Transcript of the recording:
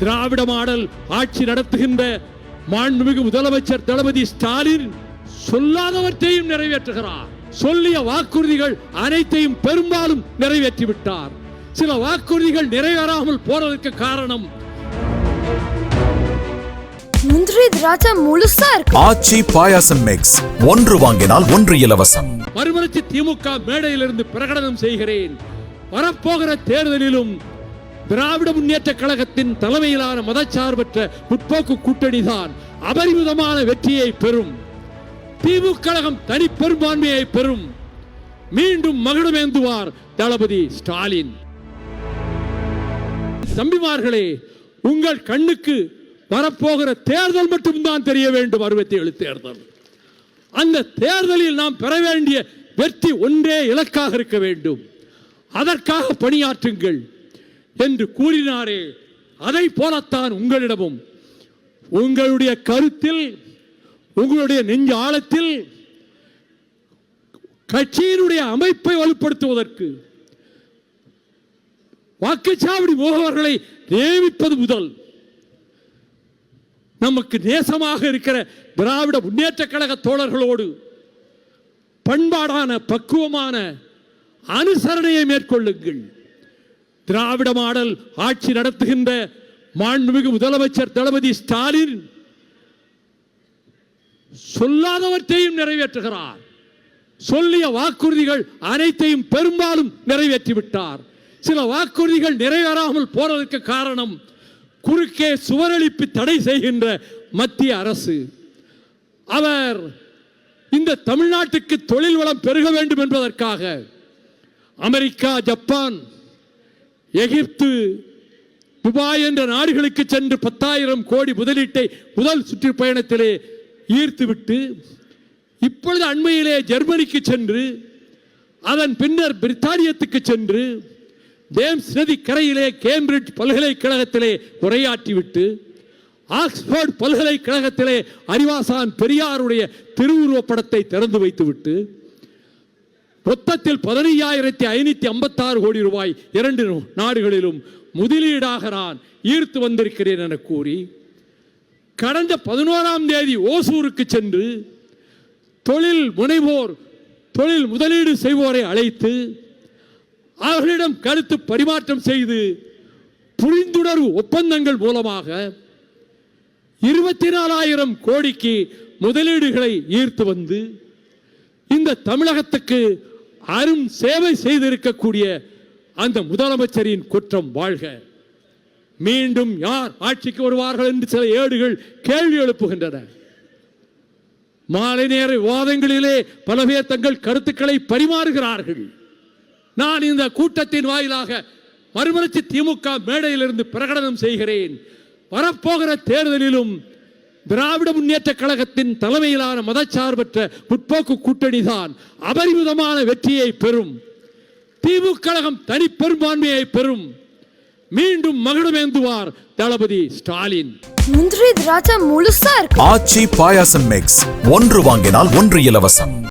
திராவிட model ஆட்சி நடத்துகின்ற மாண்புமிகு முதலமைச்சர் தளபதி ஸ்டாலின் சொல்லாதவற்றையும் நிறைவேற்றுகிறார். சொல்லிய வாக்குறுதிகள் அனைத்தையும் பெரும்பாலும் நிறைவேற்றி விட்டார் சில வாக்குறுதிகள் நிறைவேறாமல் போறதற்கு காரணம் முந்திரி திராட்சை முழுசா இருக்கு. ஆச்சி பாயாசம் மிக்ஸ் ஒன்று வாங்கினால் ஒன்று இலவசம். மறுமலர்ச்சி திமுக மேடையிலிருந்து பிரகடனம் செய்கிறேன். வரப்போகிற தேர்தலிலும் திராவிட முன்னேற்ற கழகத்தின் தலைமையிலான மதச்சார்பற்ற முற்போக்கு கூட்டணி தான் அபரிமிதமான வெற்றியை பெறும். திமுக கழகம் தனி பெரும்பான்மையை பெறும். மீண்டும் மகுடமேந்துவார் தளபதி ஸ்டாலின். தம்பிமார்களே உங்கள் கண்ணுக்கு வரப்போகிற தேர்தல் மட்டும்தான் தெரிய வேண்டும் அறுபத்தி ஏழு தேர்தல். அந்த தேர்தலில் நாம் பெற வேண்டிய வெற்றி ஒன்றே இலக்காக இருக்க வேண்டும். அதற்காக பணியாற்றுங்கள். என்று கூறினாரே. அதை போலத்தான் உங்களிடமும் உங்களுடைய கருத்தில் உங்களுடைய நெஞ்ச ஆழத்தில் கட்சியினுடைய அமைப்பை வலுப்படுத்துவதற்கு வாக்குச்சாவடி முகவர்களை நியமிப்பது முதல் நமக்கு நேசமாக இருக்கிற திராவிட முன்னேற்ற கழக தோழர்களோடு பண்பாடான பக்குவமான அனுசரணையை மேற்கொள்ளுங்கள். திராவிட மாடல் ஆட்சி நடத்துகின்ற மாண்புமிகு முதலமைச்சர் தளபதி ஸ்டாலின் சொல்லாதவற்றையும் நிறைவேற்றுகிறார். சொல்லிய வாக்குறுதிகள் அனைத்தையும் பெரும்பாலும் நிறைவேற்றி விட்டார் சில வாக்குறுதிகள் நிறைவேறாமல் போறதற்கு காரணம் குறுக்கே சுவரளிப்பு தடை செய்கின்ற மத்திய அரசு. அவர் இந்த தமிழ்நாட்டுக்கு தொழில் வளம் பெருக வேண்டும் என்பதற்காக அமெரிக்கா ஜப்பான் எகிப்து துபாய் என்ற நாடுகளுக்கு சென்று பத்தாயிரம் கோடி முதலீட்டை முதல் சுற்றுப்பயணத்திலே ஈர்த்துவிட்டு இப்பொழுது அண்மையிலே ஜெர்மனிக்கு சென்று அதன் பின்னர் பிரித்தானியத்துக்கு சென்று தேம்ஸ் நதி கரையிலே கேம்பிரிட்ஜ் பல்கலைக்கழகத்திலே உரையாற்றிவிட்டு ஆக்ஸ்போர்ட் பல்கலைக்கழகத்திலே அறிவாசான் பெரியாருடைய திருவுருவப்படத்தை திறந்து வைத்துவிட்டு மொத்தத்தில் பதினையாயிரத்தி ஐநூத்தி ஐம்பத்தாறு கோடி ரூபாய் இரண்டு நாடுகளிலும் முதலீடாக நான் ஈர்த்து வந்திருக்கிறேன் என கூறி கடந்த பதினோராம் தேதி ஓசூருக்கு சென்று தொழில் முனைவோர் தொழில் முதலீடு செய்வோரை அழைத்து அவர்களிடம் கருத்து பரிமாற்றம் செய்து புரிந்துணர்வு ஒப்பந்தங்கள் மூலமாக இருபத்தி நாலாயிரம் கோடிக்கு முதலீடுகளை ஈர்த்து வந்து இந்த தமிழகத்துக்கு அரும் சேவை செய்திருக்கக்கூடிய அந்த முதலமைச்சரின் குற்றம் வாழ்க. மீண்டும் யார் ஆட்சிக்கு வருவார்கள் என்று சில ஏடுகள் கேள்வி எழுப்புகின்றன. மாலை நேர விவாதங்களிலே பல பேர் தங்கள் கருத்துக்களை பரிமாறுகிறார்கள். நான் இந்த கூட்டத்தின் வாயிலாக மறுமலர்ச்சி திமுக மேடையிலிருந்து பிரகடனம் செய்கிறேன். வரப்போகிற தேர்தலிலும் திராவிட முன்னேற்ற கழகத்தின் தலைமையிலான மதச்சார்பற்ற முற்போக்கு கூட்டணி தான் அபரிமிதமான வெற்றியை பெறும். திமுக கழகம் தனி பெரும்பான்மையை பெறும். மீண்டும் மகுடமேந்துவார் தளபதி ஸ்டாலின். முந்திரி திராட்சை முழுசா இருக்கு. ஆச்சி பாயாசம் மிக்ஸ் ஒன்று வாங்கினால் ஒன்று இலவசம்.